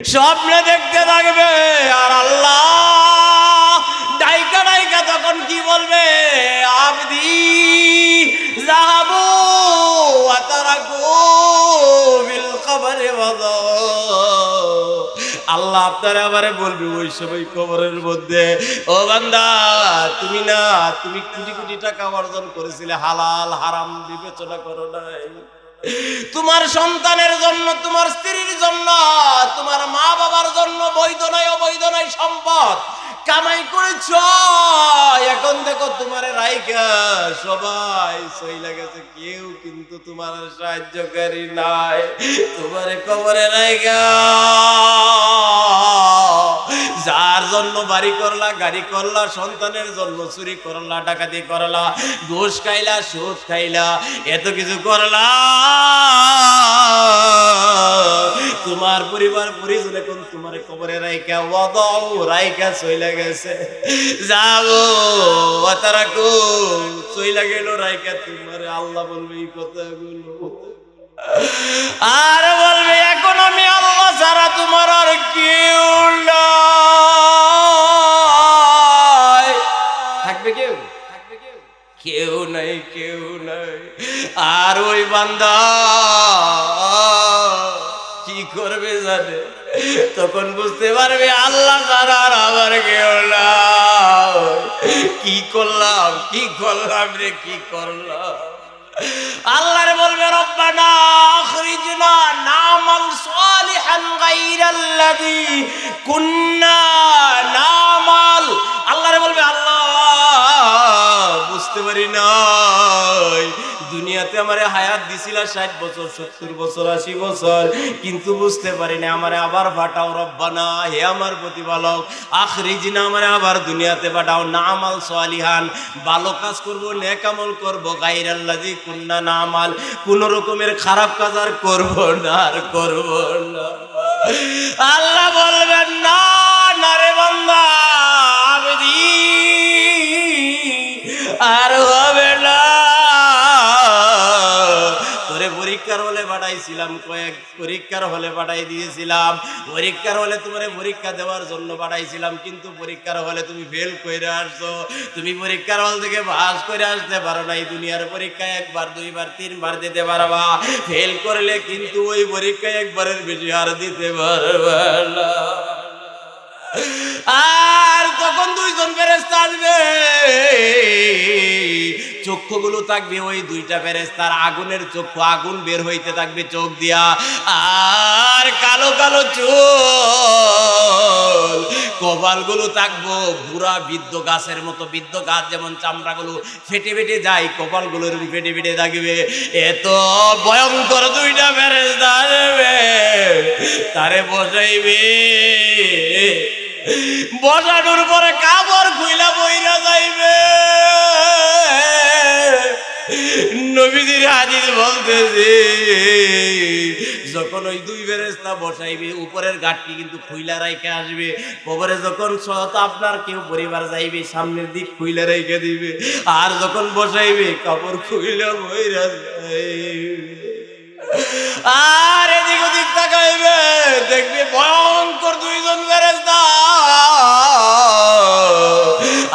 স্বপ্নে দেখতে থাকবে আর আল্লাহ ডাইকা ডাইকা তখন কি বলবে? আবদি আল্লাহ আপনারা আবারে বলবে ওই সময় খবরের মধ্যে, ও বান্দা, তুমি না, তুমি কোটি কোটি টাকা অর্জন করেছিলে, হালাল, হারাম বিবেচনা করো নাই। তোমার সন্তানের জন্য তোমার স্ত্রীর জন্য, তোমার মা বাবার জন্য বৈধ নয়, অবৈধ নয়, সম্পদ। কামাই করেছ, এখন দেখো তোমার রাইকা সবাই সই লাগেছে কেউ কিন্তু তোমার সাহায্যকারী নাই। তোমার কবরে যার জন্য বাড়ি করলা, গাড়ি করলা, সন্তানের জন্য চুরি করলা, ডাকাতি করলা, ঘুষ খাইলা, সুদ খাইলা, এত কিছু করলা। তোমার পরিবার পরিজন এখন তোমার কবরে রাইকা ওয়াদাও রাইকা চইলা গেছে। যাব তারা চইলা গেল রাইকা তোমার, আল্লাহ বলবে এই কথাগুলো। আর বলবে, এখন আমি আল্লাহ ছাড়া তোমার আর কেউ নাই বান্দা, কি করবে জানে? তখন বুঝতে পারবে আল্লাহ আর আমার কেউ কি করলাম কি করলাম রে, কি করলাম? আল্লাহরে বলবে নামাল নামাল। বলবে, আল্লাহ, বুঝতে পারি নাই দুনিয়াতে আমারে হায়াত দিছিলা ষাট বছর, সত্তর বছর, আশি বছর, কিন্তু বুঝতে পারি না আমারে আবার ফাটাও রব্বানা, হে আমার প্রতিপালক। আখরিজিনা আমারে আবার দুনিয়াতে পাঠাও নামাল সালিহান। ভালো কাজ করব, নেক আমল করব গাইরাল্লাজি কুন্না নামাল। কোন রকমের খারাপ কাজ আর করব না, আর করব না। আল্লাহ বলবেন, না না রে বান্দা। পাঠাইছিলাম, কয়েক পরীক্ষার হলে পাঠাই দিয়েছিলাম। পরীক্ষার হলে তোমার পরীক্ষা দেওয়ার জন্য পাঠাইছিলাম, কিন্তু পরীক্ষার হলে তুমি ফেল করে আসছো। তুমি পরীক্ষার হল থেকে পাস করে আসতে পারো না এই দুনিয়ার পরীক্ষা একবার, দুইবার, তিনবার দিতে পারবা। ফেল করলে কিন্তু ওই পরীক্ষা একবারের বেশি আর দিতে পারবা না। তখন দুইজন ফেরেস্তা আসবে। চক্ষুগুলো থাকবে ওই দুইটা ফেরেস্তার আগুনের চক্ষু, আগুন বের হইতে থাকবে চোখ দিয়া। আর কালো কালো চোখ কপালগুলো থাকব বুড়া বৃদ্ধ গাছের মতো, বৃদ্ধ গাছ যেমন চামড়াগুলো ফেটে ফেটে যায় কপালগুলো এরকম ফেটে ফেটে থাকবে। এত ভয়ঙ্কর দুইটা ফেরেস্তা আসবে, তারে বসাইবে। বসানোর পরে কাপড় খুইলা বইরা যাইবে। নবীদের হাজির বলতেছে, যখন ওই দুই বেরেস্তা বসাইবে, উপরের গাঠটি কিন্তু খুইলা রাইখে আসবে। কবরে যখন সত আপনার কেউ পরিবার যাইবে, সামনের দিক খুইলা রাইখে দিবে। আর যখন বসাইবে, কাপড় খুইলা বইরা যাইবে। আর এদিক ওদিক তাকাইবে, দেখবে ভয়ঙ্কর দুইজন ফেরেস্তা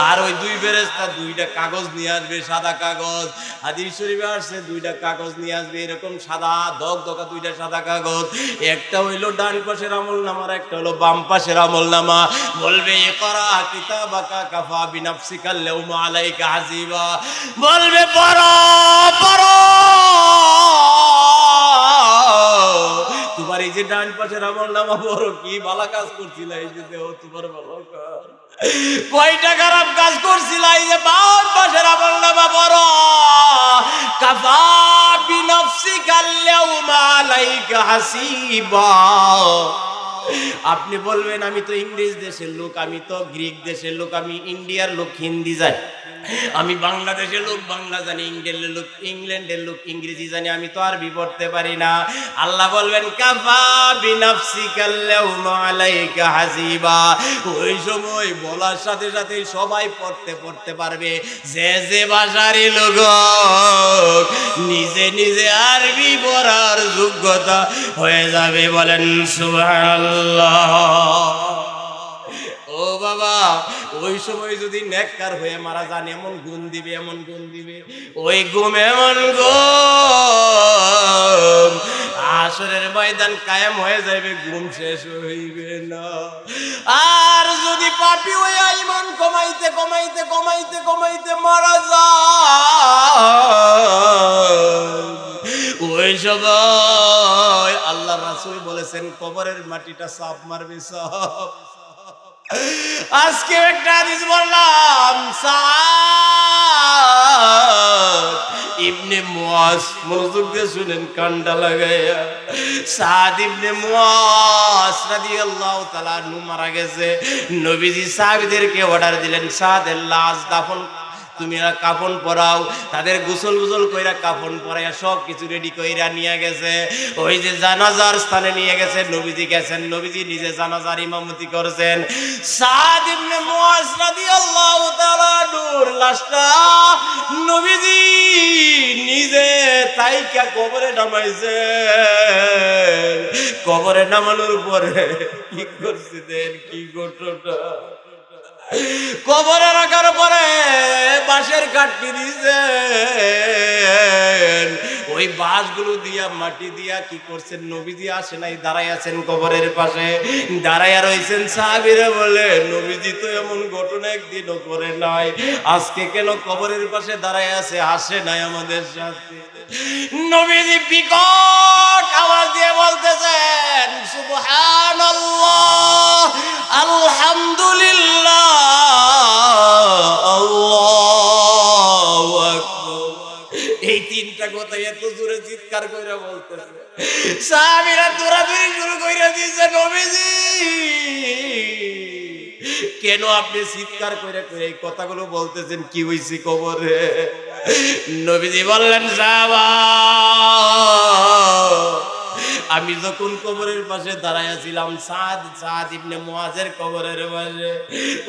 আর ওই দুই ফেরেস্তা দুইটা কাগজ নিয়ে আসবে, সাদা কাগজ। হাদিস শরীফে আসছে, দুইটা কাগজ নিয়ে আসবে, এরকম সাদা দগ দকা দুইটা সাদা কাগজ। একটা হইল ডান পাশের আমল নামার একটা হলো বাম পাশের আমল নামা বলবে, এ করা কিতাবাকা কাফা বিনাফসিকা লাউমা আলাইকা হাসিবা। বলবে, পড়ো পড়ো। যে ডান পাশে আমল নামা বড়, কি ভালো কাজ করছিল এই যে দেহ তোমার ভালো কয়টা খারাপ কাজ করছিল এই যে বাউন পাশের আমল নামা বড়। কাফা বিনফসি কাল্লেও মালাইকা হাসিবা। আপনি বলবেন, আমি তো ইংরেজ দেশের লোক, আমি তো গ্রিক দেশের লোক, আমি ইন্ডিয়ার লোক, হিন্দি জানি। আমি বাংলাদেশের লোক, বাংলা জানি ইংল্যান্ডের লোক ইংল্যান্ডের লোক, ইংরেজি জানি, আমি তো আরবি পড়তে পারি না। আল্লাহ বলবেন, কাফা বিনাফসিকাল্লাহুমা আলাইকা হাসিবা। ওই সময় বলার সাথে সাথে সবাই পড়তে পড়তে পারবে। যে যে ভাষারই লোক, নিজে নিজে আরবি পড়ার যোগ্যতা হয়ে যাবে বলেন, সুবহানাল্লাহ। আল্লাহ। ও বাবা, ওই সময় যদি নেককার হয়ে মারা যান, এমন গুণ দিবে, এমন গুণ দিবে। ওই গুম এমন গুম। আসরের ময়দান কায়েম হয়ে যাবে গুম শেষ হইবে না। আর যদি পাপি হইয়া ইমান কমাইতে কমাইতে কমাইতে কমাইতে মারা যা ওই সবাই রাসূল বলেছেন, কবরের মাটিটা সাপ মারবে সাপ আজকে একটা হাদিস বললাম ইবনে মুয়াজ মনোযোগ দিয়ে শুনেন কান্ডা লাগাইয়া। সাদ ইবনে মুয়াজ রাদিয়াল্লাহু তাআলা নু মারা গেছে। নবীজি সাহাবীদেরকে অর্ডার দিলেন, সাদের লাশ দাফন তুমি এরা কাফন পরাও, তাদের গোসল গোসল কইরা কাফন পরাইয়া সব কিছু রেডি কইরা নিয়ে গেছে। ওই যে জানাজার স্থানে নিয়ে গেছে, নবীজি গেছেন, নবীজি নিজে জানাজার ইমামতি করছেন। সাদ ইবনে মুয়াজ রাদিয়াল্লাহু তাআলা নূর লাশটা নবীজি নিজে তাইকা কবরে নামাইছে কবরে নামানোর পরে কি করছে দেন কি ঘটনা কবরে রাখার পরে বাঁশের কাঠটি দিছে ওই বাঁশগুলো দিয়া মাটি দিয়া কি করছেন? নবীজি আসে নাই দাঁড়াই আছেন কবরের পাশে। দাঁড়াইয়া রয়েছেন সাহাবিরা বলে, নবীজি তো এমন ঘটনা একদিনও করে নাই। আজকে কেন কবরের পাশে দাঁড়াই আছে? আসে নাই আমাদের সাথে। নবীজি বিকট আওয়াজ দিয়ে বলতেছেন, সুবহানাল্লাহ, আলহামদুলিল্লাহ এই তিনটা কথা এত জোরে চিৎকার কইরা বলতেছে। সাহাবীরা দৌড়াদৌড়ি শুরু কইরা দিয়েছে, নবীজি, কেন আপনি চিৎকার করে করে এই কথাগুলো বলতেছেন? কি হয়েছে কবরে নবীজি বললেন সাহাবা আমি যখন কবরের পাশে দাঁড়াইয়াছিলাম, সাদ সাদ ইবনে মুয়াজের কবরের পাশে,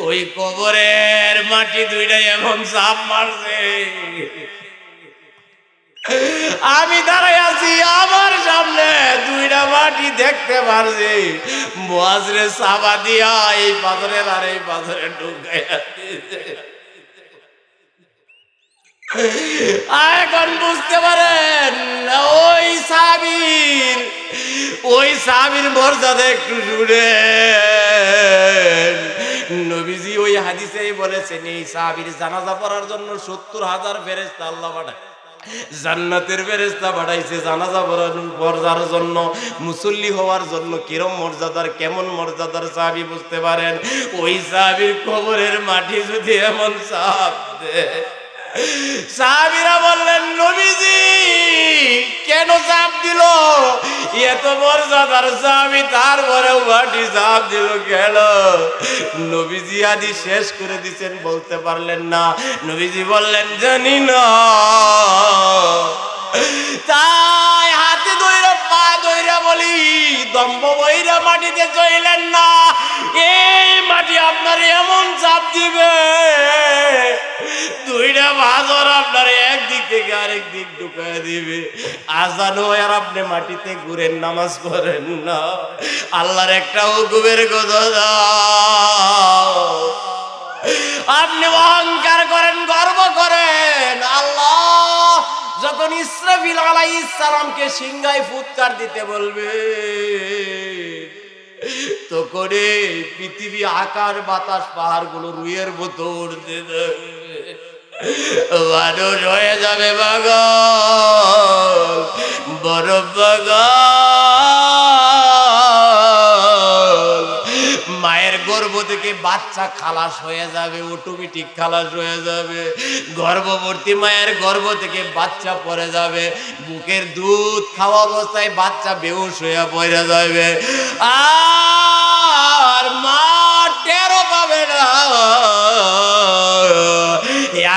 ওই কবরের মাটি দুইটাই এমন সাপ মারছে। আমি দাঁড়াই আছি আমার সামনে দুইটা মাটি দেখতে পারছি। মুয়াজরে সাবা দিয়া এই পাথরের আর এই পাথরে ঢুকাইয়া দিয়েছে। এখন বুঝতে পারেন, ওই সাবির ওই সাবির মর্যাদা একটু শুনে নবীজি ওই হাদিসে বলেছেন, এই সাবির জানাজা পড়ার জন্য সত্তর হাজার ফেরেস্তা আল্লাহ পাঠায়। জান্নাতের ফেরেস্তা পাঠাইছে জানাজা পর্যার জন্য, মুসল্লি হওয়ার জন্য কিরম মর্যাদার, কেমন মর্যাদার সাহাবি বুঝতে পারেন? ওই সাহাবির কবরের মাটি যদি এমন সাপ দেয় সাহাবিরা বললেন, নবীজি, কেন চাপ দিল? এত মর্যাদার সাহাবি তারপরেও মাটি চাপ দিল কেন? নবীজি আদি শেষ করে দিছেন, বলতে পারলেন না। নবীজি বললেন, জানি না। তাই হাতে দইরা মাটিতে চইলেন না, এই মাটি আপনার এমন চাপ দিবে, দুইটা বাজর আপনার একদিক থেকে আরেক দিক ঢুকায় দিবে। আজান আর আপনি মাটিতে ঘুরেন, নামাজ পড়েন না। আল্লাহর একটা হুকুমের কথা আপনি অহংকার করেন, গর্ব করেন। আল্লাহ যখন ইসরাফিল আলাইহিস সালামকে সিংহায় ফুৎকার দিতে বলবে তখন করে পৃথিবী আকার, বাতাস পাহাড়গুলো রুইয়ের মতো থাকবে মানুষ হয়ে যাবে বাগ বড় বাগল থেকে বাচ্চা খালাস হয়ে যাবে অটোমেটিক খালাস হয়ে যাবে। গর্ভবতী মায়ের গর্ভ থেকে বাচ্চা পড়ে যাবে। বুকের দুধ খাওয়া অবস্থায় বাচ্চা বেহুশ হয়ে পড়ে যাবে। আর মা টেরো পাবে না।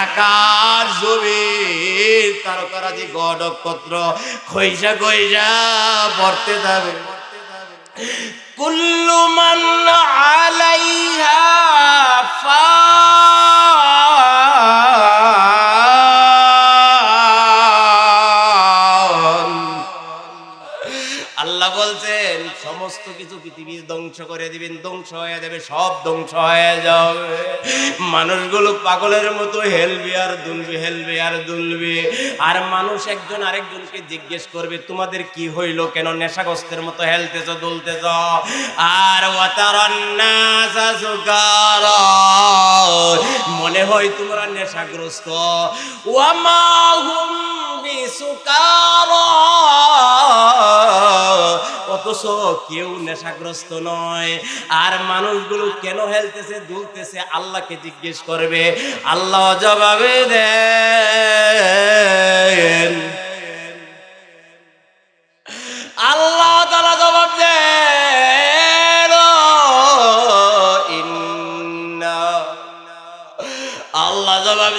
আকার জমি তারকারাজি গড় নক্ষত্র খৈসা খৈসা পড়তে যাবে। কুল্লু মান আলাইহা ফান সমস্ত কিছু পৃথিবীর ধ্বংস করে দিবেন, ধ্বংস হয়ে যাবে, সব ধ্বংস হয়ে যাবে। মানুষগুলো পাগলের মতো হেলবে আর দুলবে, হেলবে আর দুলবে। আর মানুষ একজন আরেকজনকে জিজ্ঞেস করবে, তোমাদের কি হইল কেন? নেশাগ্রস্তের মতো হেলতেছ, দুলতেছ? আর মনে হয় তোমরা নেশাগ্রস্ত। ওয়ামা হুম অথচ কেউ নেশাগ্রস্ত নয়। আর মানুষগুলো কেন হেলতেছে, দুলতেছে, আল্লাহকে জিজ্ঞেস করবে। আল্লাহ জবাবে আল্লাহ তালা জবাব দেন আল্লাহ জবাব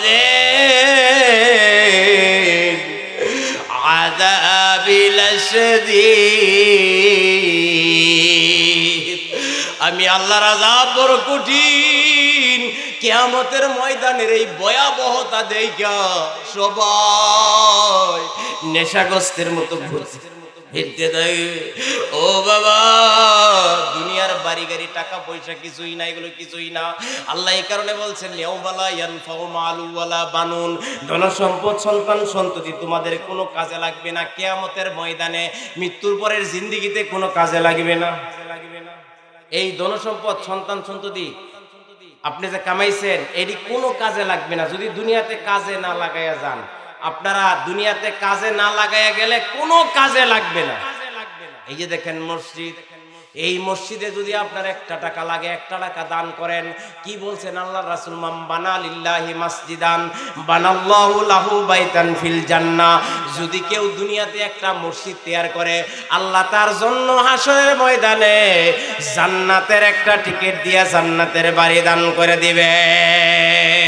আমি আল্লাহ রাজা বড় কঠিন। কেয়ামতের ময়দানের এই ভয়াবহতা দেখ সবাই নেশাগ্রস্তের মতো ঘুরছে। ও বাবা, দুনিয়ার বাড়ি গাড়ি, টাকা পয়সা কিছুই না, এগুলো কিছুই না। আল্লাহ এই কারণে বলছেন বানুন। ধন সম্পদ সন্তান, সন্ততি তোমাদের কোনো কাজে লাগবে না। কেয়ামতের ময়দানে মৃত্যুর পরের জিন্দিগিতে কোনো কাজে লাগবে না। এই ধন সম্পদ সন্তান, সন্ততি, আপনি যে কামাইছেন, এটি কোনো কাজে লাগবে না। যদি দুনিয়াতে কাজে না লাগাইয়া যান আপনারা দুনিয়াতে কাজে না লাগাইয়া গেলে কোনো কাজে লাগবে না। এই যে দেখেন মসজিদ, এই মসজিদে যদি আপনার একটা টাকা লাগে, একটা টাকা দান করেন, কি বলছেন আল্লাহ রাসুল? মাম বানা লিল্লাহি মাসজিদান, বানাল্লাহু লাহু বাইতান ফিল জান্নাহ। যদি কেউ দুনিয়াতে একটা মসজিদ তৈরি করে, আল্লাহ তার জন্য হাসরের ময়দানে জান্নাতের একটা টিকিট দিয়ে জান্নাতের বাড়ি দান করে দিবেন